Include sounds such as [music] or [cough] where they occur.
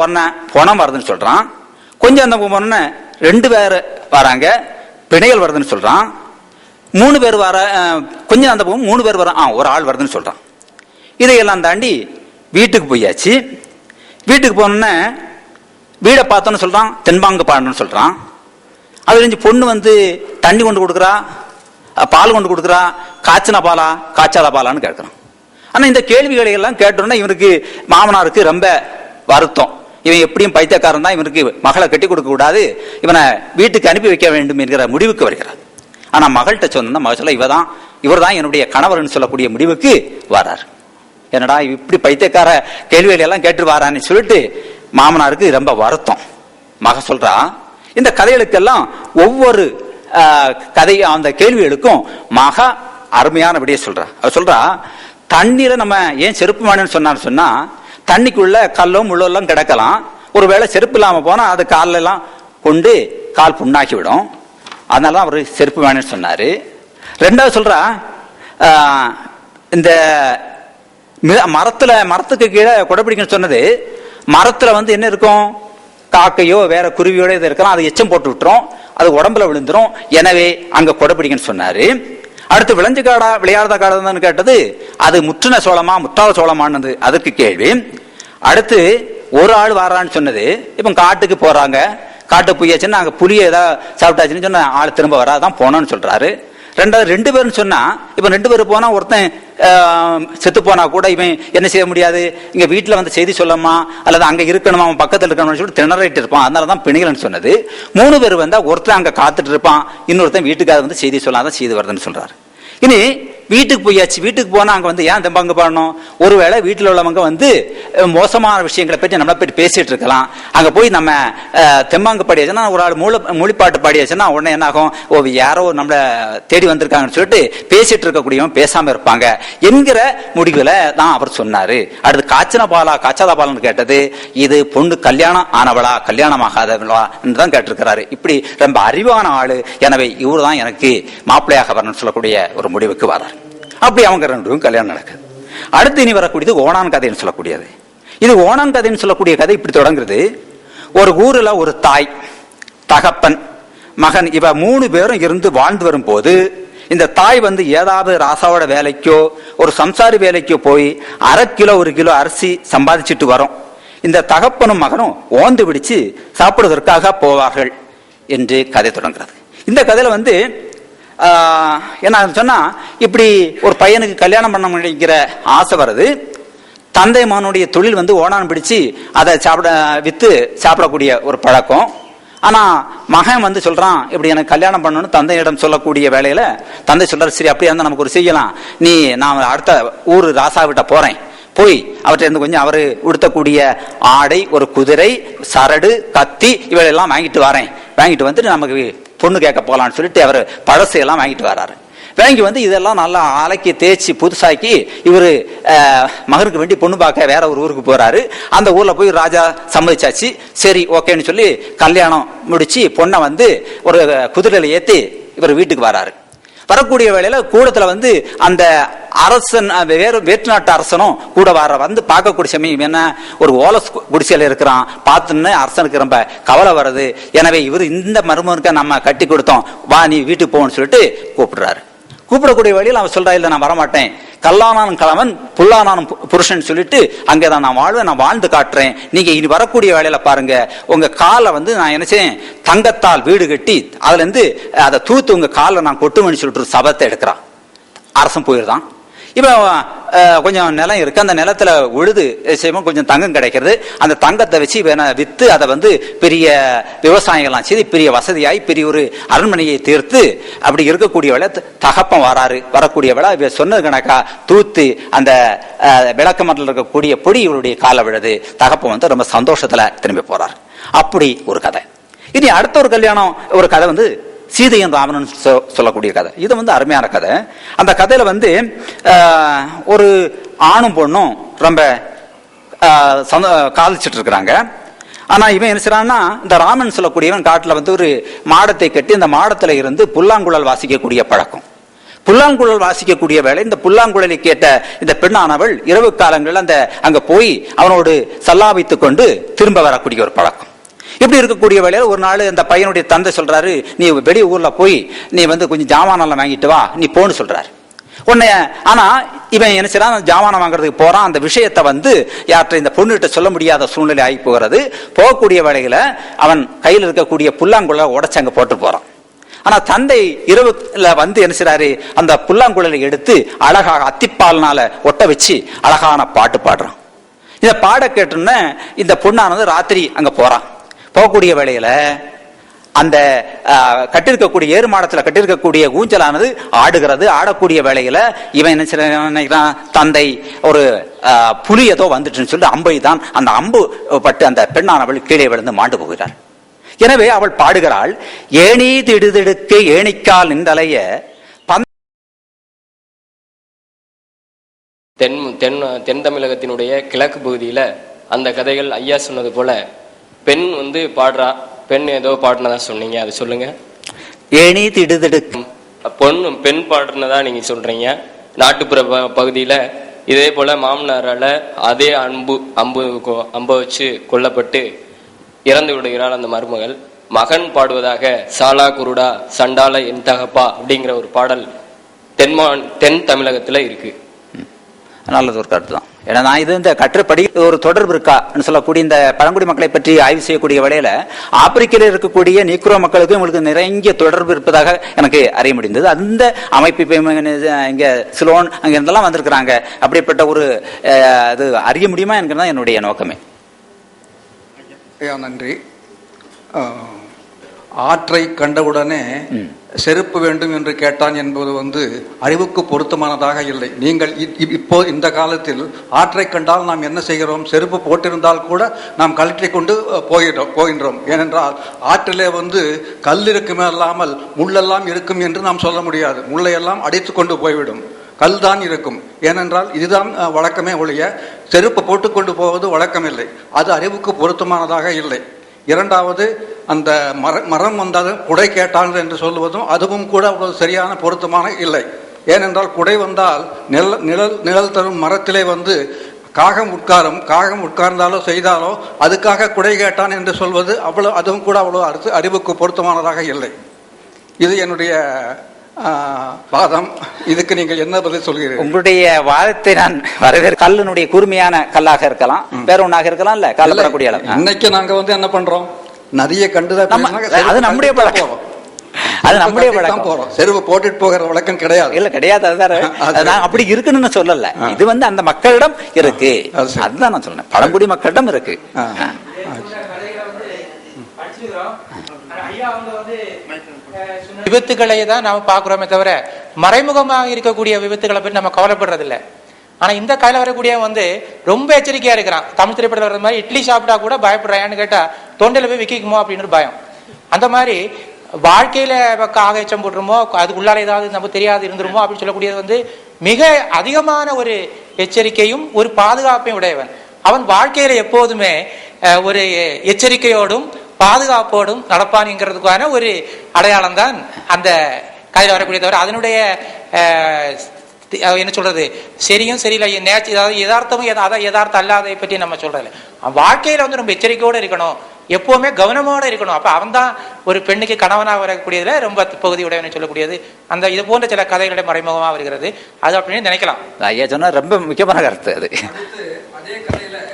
உடனே பணம் வருதுன்னு சொல்கிறான் கொஞ்சம் அந்த உடனே ரெண்டு பேர் வராங்க. பிணைகள் வருதுன்னு சொல்கிறான் மூணு பேர் வர கொஞ்சம் அந்த பக்கம் மூணு பேர் வர ஆ ஒரு ஆள் வருதுன்னு சொல்கிறான் இதையெல்லாம் தாண்டி வீட்டுக்கு போயாச்சு. வீட்டுக்கு போனோன்னே வீடை பார்த்தோன்னு சொல்கிறான் தென்பாங்கு பாடணும்னு சொல்கிறான் அது கழிஞ்சு பொண்ணு வந்து தண்ணி கொண்டு கொடுக்குறா பால் கொண்டு கொடுக்குறா காய்ச்சின பாலா காய்ச்சாத பாலான்னு கேட்குறான். ஆனால் இந்த கேள்விகளை எல்லாம் கேட்டோன்னே இவனுக்கு மாமனாருக்கு ரொம்ப வருத்தம். இவன் எப்படியும் பைத்தியக்காரன் தான் இவனுக்கு மகளை கட்டி கொடுக்க கூடாது. இவனை வீட்டுக்கு அனுப்பி வைக்க வேண்டும் என்கிற முடிவுக்கு வருகிறார். ஆனா மகள்கிட்ட சொன்னா மகள் சொல்ல இவதான் இவர் தான் என்னுடைய கணவர்னு சொல்லக்கூடிய முடிவுக்கு வரார். என்னடா இப்படி பைத்தியக்கார கேள்விகள் எல்லாம் கேட்டு வாரான்னு சொல்லிட்டு மாமனாருக்கு ரொம்ப வருத்தம். மக சொல்றா இந்த கதைகளுக்கெல்லாம் ஒவ்வொரு கதை அந்த கேள்விகளுக்கும் மக அருமையான விடைய சொல்றா. அவ சொல்றா தண்ணீரை நம்ம ஏன் செருப்பு மானு சொன்னான்னு சொன்னா தண்ணிக்குள்ள கல்லோ முள்ளெல்லாம் கிடக்கலாம். ஒருவேளை செருப்பு இல்லாமல் போனால் அது காலெல்லாம் கொண்டு கால் புண்ணாக்கிவிடும் அதனால தான் அவர் செருப்பு வேணும்னு சொன்னார். ரெண்டாவது சொல்கிறா இந்த மரத்தில் மரத்துக்கு கீழே கொடைப்பிடிக்கன்னு சொன்னது. மரத்தில் வந்து என்ன இருக்கும்? காக்கையோ வேற குருவியோட இது இருக்கலாம். அது எச்சம் போட்டு விட்டுரும். அது உடம்புல விழுந்துரும். எனவே அங்கே கொடைப்பிடிக்கன்னு சொன்னார். அடுத்து விளைஞ்சு காடா விளையாடுத காடான்னு கேட்டது அது முற்றின சோளமா முற்றாத சோளமானது. அதுக்கு கேள்வி அடுத்து ஒரு ஆள் வரான்னு சொன்னது. இப்போ காட்டுக்கு போறாங்க. காட்டு போயாச்சுன்னா அங்கே புளிய ஏதாவது சாப்பிட்டாச்சுன்னு சொன்னா ஆள் திரும்ப வராதான் போனோம்னு சொல்றாரு. ரெண்டாவது ரெண்டு பேரும் சொன்னா இப்போ ரெண்டு பேரும் போனால் ஒருத்தன் செத்து போனா கூட இவன் என்ன செய்ய முடியாது? இங்கே வீட்டில் வந்து செய்தி சொல்லமா அல்லது அங்கே இருக்கணுமா? அவன் பக்கத்தில் இருக்கணும்னு சொல்லிட்டு திணறிட்டு இருப்பான். அதனால தான் பிணிகள்னு சொன்னது. மூணு பேர் வந்தால் ஒருத்தன் அங்கே காத்துட்டு இருப்பான். இன்னொருத்தன் வீட்டுக்காக வந்து செய்தி சொல்லாதான் செய்தி வருதுன்னு சொல்கிறார் இனி வீட்டுக்கு போயாச்சு வீட்டுக்கு போனால் அங்கே வந்து ஏன் தெம்பாங்க பாடணும்? ஒருவேளை வீட்டில் உள்ளவங்க வந்து மோசமான விஷயங்களை பற்றி நம்மளை பற்றி பேசிகிட்டு இருக்கலாம். அங்கே போய் நம்ம தெம்பாங்க தெம்பாங்கு பாடியாச்சுன்னா ஒரு ஆள் மூளை மொழிப்பாட்டு பாடியாச்சுன்னா உடனே என்ன ஆகும்? ஓ யாரோ நம்மளை தேடி வந்திருக்காங்கன்னு சொல்லிட்டு பேசிட்டு இருக்கக்கூடியவன் பேசாமல் இருப்பாங்க. என்கிற முடிவில் தான் அவர் சொன்னார். அடுத்து காய்ச்சன பாலா காய்ச்சாத பாலன்னு கேட்டது இது பொண்ணு கல்யாணம் ஆனவளா கல்யாணம் ஆகாதவளா என்று தான் கேட்டிருக்கிறாரு. இப்படி ரொம்ப அறிவான ஆள். எனவே இவர் தான் எனக்கு மாப்பிள்ளையாக வரணும்னு சொல்லக்கூடிய ஒரு முடிவுக்கு வரார் அப்படி அவங்க ரெண்டும் கல்யாணம் நடக்குது. அடுத்து இனி வரக்கூடியது ஓணான் கதைன்னு சொல்லக்கூடியது. இது ஓணான் கதைன்னு சொல்லக்கூடிய கதை இப்படி தொடங்குறது. ஒரு ஊரில் ஒரு தாய் தகப்பன் மகன் இவ மூணு பேரும் இருந்து வாழ்ந்து வரும்போது இந்த தாய் வந்து ஏதாவது ராசாவோட வேலைக்கோ ஒரு சம்சாரி வேலைக்கோ போய் அரை கிலோ ஒரு கிலோ அரிசி சம்பாதிச்சுட்டு வரோம். இந்த தகப்பனும் மகனும் ஓந்து பிடிச்சு சாப்பிடுவதற்காக போவார்கள் என்று கதை தொடங்குறது. இந்த கதையில வந்து என்ன சொன்னால் இப்படி ஒரு பையனுக்கு கல்யாணம் பண்ண முடிக்கிற ஆசை வருது. தந்தை மகனுடைய தொழில் வந்து ஓனான் பிடிச்சு அதை சாப்பிட விற்று சாப்பிடக்கூடிய ஒரு பழக்கம். ஆனால் மகன் வந்து சொல்கிறான் இப்படி எனக்கு கல்யாணம் பண்ணணும்னு தந்தையிடம் சொல்லக்கூடிய வேலையில் தந்தை சொல்றாரு சரி அப்படியே இருந்தால் நமக்கு ஒரு செய்யலாம். நீ நான் அடுத்த ஊர் ராசாவிட்ட போகிறேன் போய் அவற்றிலிருந்து இருந்து கொஞ்சம் அவர் உடுத்தக்கூடிய ஆடை ஒரு குதிரை சரடு கத்தி இவையெல்லாம் வாங்கிட்டு வரேன். வாங்கிட்டு வந்துட்டு நமக்கு பொண்ணு கேட்க போகலான்னு சொல்லிட்டு அவர் பழசு எல்லாம் வாங்கிட்டு வராரு. வாங்கி வந்து இதெல்லாம் நல்லா அலக்கி தேய்ச்சி புதுசாக்கி இவர் மகனுக்கு வேண்டி பொண்ணு பார்க்க வேற ஒரு ஊருக்கு போறாரு. அந்த ஊர்ல போய் ராஜா சம்மதிச்சாச்சு. சரி ஓகேன்னு சொல்லி கல்யாணம் முடிச்சு பொண்ணை வந்து ஒரு குதிரையில ஏத்தி இவர் வீட்டுக்கு வராரு. வரக்கூடிய வேலையில கூடத்துல வந்து அந்த அரசன் வேறு வேற்றுநாட்டு அரசனும் கூட வர வந்து பார்க்கக்கூடிய சமயம் என்ன? ஒரு ஓலஸ் குடிசையில் இருக்கிறான். பார்த்துன்னு அரசனுக்கு ரொம்ப கவலை வருது. எனவே இவர் இந்த மருமகனுக்கு நம்ம கட்டி கொடுத்தோம். வா நீ வீட்டுக்கு போகணும்னு சொல்லிட்டு கூப்பிடுறாரு. கூப்பிடக்கூடிய வழியில் அவன் சொல்றா இல்லை நான் வரமாட்டேன். கல்லானானும் கலவன் புல்லானானும் பு- புருஷன் சொல்லிட்டு அங்கதான் நான் வாழ்வேன் நான் வாழ்ந்து காட்டுறேன். நீங்க இனி வரக்கூடிய வேலையில பாருங்க. உங்க காலை வந்து நான் என்ன செய்யேன் தங்கத்தால் வீடு கட்டி அதுலேருந்து அதை தூத்து உங்க காலை நான் கொட்டுவேன்னு சொல்லிட்டு ஒரு சபத்தை எடுக்கிறான். அரசன் போயிருந்தான். இப்போ கொஞ்சம் நிலம் இருக்கு. அந்த நிலத்துல உழுது செய்வோம் கொஞ்சம் தங்கம் கிடைக்கிறது. அந்த தங்கத்தை வச்சு இவனை வித்து அதை வந்து பெரிய விவசாயங்கள்லாம் செய்து பெரிய வசதியாய் பெரிய ஒரு அரண்மனையை தீர்த்து அப்படி இருக்கக்கூடிய வேலை தகப்பம் வராரு. வரக்கூடிய வேலை இவ சொன்னது கணக்கா தூத்து அந்த விளக்க மண்டல இருக்கக்கூடிய பொடி இவருடைய காலை விழுது. தகப்பம் வந்து ரொம்ப சந்தோஷத்துல திரும்பி போறார். அப்படி ஒரு கதை. இனி அடுத்த ஒரு கல்யாணம் ஒரு கதை வந்து சீதையும் ராமனும் சொ- சொல்லக்கூடிய கதை. இது வந்து அருமையான கதை. அந்த கதையில வந்து ஒரு ஆணும் பொண்ணும் ரொம்ப சந்த காதலிச்சிட்டு இருக்கிறாங்க ஆனால் இவன் என்ன செய்றான்னா இந்த ராமன் சொல்லக்கூடியவன் காட்டில் வந்து ஒரு மாடத்தை கட்டி அந்த மாடத்தில் இருந்து புல்லாங்குழல் வாசிக்கக்கூடிய பழக்கம். புல்லாங்குழல் வாசிக்கக்கூடிய வேலை இந்த புல்லாங்குழலை கேட்ட இந்த பெண்ணானவள் இரவு காலங்களில் அந்த அங்கே போய் அவனோடு சல்லாபித்துக் கொண்டு திரும்ப வரக்கூடிய ஒரு பழக்கம். இப்படி இருக்கக்கூடிய வேலையில் ஒரு நாள் அந்த பையனுடைய தந்தை சொல்றாரு நீ வெளி ஊர்ல போய் நீ வந்து கொஞ்சம் ஜாமானெல்லாம் வாங்கிட்டு வா நீ போன்னு சொல்றாரு. உன்னைய ஆனா இவன் என்ன செய்யறான் ஜாமானம் வாங்குறதுக்கு போறான். அந்த விஷயத்தை வந்து யார்கிட்ட இந்த பொண்ணுகிட்ட சொல்ல முடியாத சூழ்நிலை ஆகி போகிறது. போகக்கூடிய வேலையில் அவன் கையில் இருக்கக்கூடிய புல்லாங்குழலை உடச்சு அங்க போட்டு போறான். ஆனா தந்தை இரவுல வந்து என்ன செய்றாரு? அந்த புல்லாங்குழலை எடுத்து அழகாக அத்திப்பால்னால ஒட்ட வச்சு அழகான பாட்டு பாடுறான். இதை பாட கேட்டோன்னே இந்த பொண்ணானது ராத்திரி அங்க போறான். போகக்கூடிய வேளையில அந்த கட்டிருக்கக்கூடிய கட்டியிருக்கக்கூடிய ஏறு மாடத்துல கட்டியிருக்கக்கூடிய ஊஞ்சலானது ஆடுகிறது. ஆடக்கூடிய வேலையில இவன் என்ன நினைக்கிறான் தந்தை ஒரு புலி ஏதோ வந்துட்டுன்னு சொல்லி அம்பை தான் அந்த அம்பு பட்டு அந்த பெண்ணானவள் கீழே விழுந்து மாண்டு போகிறாள். எனவே அவள் பாடுகிறாள் ஏணி திடுதிடுக்கு ஏணிக்கால் நின்றலைய பந்த தென் தென் தென் தமிழகத்தினுடைய கிழக்கு பகுதியில் அந்த கதைகள் ஐயா சொன்னது போல பெண் வந்து பாடுறா பெண் ஏதோ பாடினதா சொன்னீங்க அது சொல்லுங்க. ஏணி திடுதிடுக்கு பொண்ணு பெண் பாடுனதா நீங்க சொல்றீங்க. நாட்டுப்புற பகுதியில இதே போல மாமனாரால அதே அன்பு அம்பு அம்ப வச்சு கொல்லப்பட்டு இறந்து விடுகிறாள் அந்த மருமகள். மகன் பாடுவதாக சாலா குருடா சண்டால என் தகப்பா அப்படிங்கிற ஒரு பாடல் தென்மா தென் தமிழகத்துல இருக்கு. நல்லது ஒரு கருத்து தான் ஏன்னா நான் இது இந்த கற்றுப்படி ஒரு தொடர்பு இருக்கான்னு சொல்லக்கூடிய இந்த பழங்குடி மக்களை பற்றி ஆய்வு செய்யக்கூடிய வேளையில ஆப்பிரிக்கையில் இருக்கக்கூடிய நீக்ரோ மக்களுக்கு உங்களுக்கு நிறைய தொடர்பு இருப்பதாக எனக்கு அறிய முடிந்தது. அந்த அமைப்பு இங்கே இங்க சிலோன் அங்க இருந்தெல்லாம் வந்திருக்கிறாங்க. அப்படிப்பட்ட ஒரு அது அறிய முடியுமா என்கிறதான் என்னுடைய நோக்கமே. நன்றி. ஆற்றை கண்டவுடனே செருப்பு வேண்டும் என்று கேட்டான் என்பது வந்து அறிவுக்கு பொருத்தமானதாக இல்லை. நீங்கள் இப்போ இந்த காலத்தில் ஆற்றை கண்டால் நாம் என்ன செய்கிறோம்? செருப்பு போட்டிருந்தால் கூட நாம் கழற்றி கொண்டு போகிறோம் போகின்றோம். ஏனென்றால் ஆற்றிலே வந்து கல் இருக்குமே அல்லாமல் முள்ளெல்லாம் இருக்கும் என்று நாம் சொல்ல முடியாது. முள்ளையெல்லாம் அடித்து கொண்டு போய்விடும். கல் தான் இருக்கும். ஏனென்றால் இதுதான் வழக்கமே ஒழிய செருப்பு போட்டுக்கொண்டு போவது வழக்கமில்லை. அது அறிவுக்கு பொருத்தமானதாக இல்லை. இரண்டாவது அந்த மர மரம் வந்தது குடை கேட்டாங்க என்று சொல்லுவதும் அதுவும் கூட அவ்வளவு சரியான பொருத்தமான இல்லை. ஏனென்றால் குடை வந்தால் நிழல் நிழல் நிழல் தரும் மரத்திலே வந்து காகம் உட்காரும். காகம் உட்கார்ந்தாலோ செய்தாலோ அதுக்காக குடை கேட்டான் என்று சொல்வது அவ்வளோ அதுவும் கூட அவ்வளோ அறிவுக்கு பொருத்தமானதாக இல்லை. இது என்னுடைய வாதம். இதுக்கு நீங்கள் என்ன பதில் சொல்கிறீர்கள்? உங்களுடைய வாதத்தை நான் வரவேற் கல்லினுடைய கூர்மையான கல்லாக இருக்கலாம். வேற ஒண்ணாக இருக்கலாம் இல்ல கல்லப்படக்கூடிய அளவு. ஆ. இன்னைக்கு நாங்க வந்து என்ன பண்றோம்? நதியை கண்டுதான் அது நம்முடைய பழக்கம். போறோம். அது நம்முடைய பழக்கம். போறோம். செருப்பு போட்டுட்டு போகிற வழக்கம் கிடையாது. இல்ல கிடையாது அதுதான் [laughs] அப்படி இருக்குன்னு சொல்லல. இது வந்து அந்த மக்களிடம் இருக்கு. அதுதான் நான் சொல்றேன். பழங்குடி மக்களிடம் இருக்கு. ஆ. ஆ. விபத்துக்களை தான் நாம பாக்குறோமே தவிர மறைமுகமாக இருக்கக்கூடிய விபத்துகளை பற்றி நம்ம கவலைப்படுறது ஆனால் ஆனா இந்த காலையில் வரக்கூடிய வந்து ரொம்ப எச்சரிக்கையா இருக்கிறான். தமிழ் திரைப்படத்தில் வர்ற மாதிரி இட்லி சாப்பிட்டா கூட பயப்படுறான்னு கேட்டா தொண்டையில போய் விக்கிக்குமோ அப்படின்னு பயம். அந்த மாதிரி வாழ்க்கையில காக எச்சம் போட்டுருமோ அதுக்குள்ளார ஏதாவது நம்ம தெரியாது இருந்துருமோ அப்படின்னு சொல்லக்கூடியது வந்து மிக அதிகமான ஒரு எச்சரிக்கையும் ஒரு பாதுகாப்பையும் உடையவன். அவன் வாழ்க்கையில எப்போதுமே ஒரு எச்சரிக்கையோடும் பாதுகாப்போடும் நடப்பான்ங்கிறதுக்கான ஒரு அடையாளம் தான் அந்த கதையில் வரக்கூடிய தவிர அதனுடைய என்ன சொல்றது? சரியும் சரியில்லை. நேச்சு அதாவது யதார்த்தமும் யதா- அதான் யதார்த்தம் அல்லாததை பற்றி நம்ம சொல்றதில்ல. அவன் வாழ்க்கையில வந்து ரொம்ப எச்சரிக்கையோடு இருக்கணும். எப்பவுமே கவனமோட இருக்கணும். அப்ப அவன் தான் ஒரு பெண்ணுக்கு கணவனாக வரக்கூடியதுல ரொம்ப பகுதி உடையவனை சொல்லக்கூடியது. அந்த இது போன்ற சில கதைகளுடைய மறைமுகமாக வருகிறது. அது அப்படின்னு நினைக்கலாம். ஐயா சொன்னா ரொம்ப முக்கியமான கருத்து அது. அதே கதையில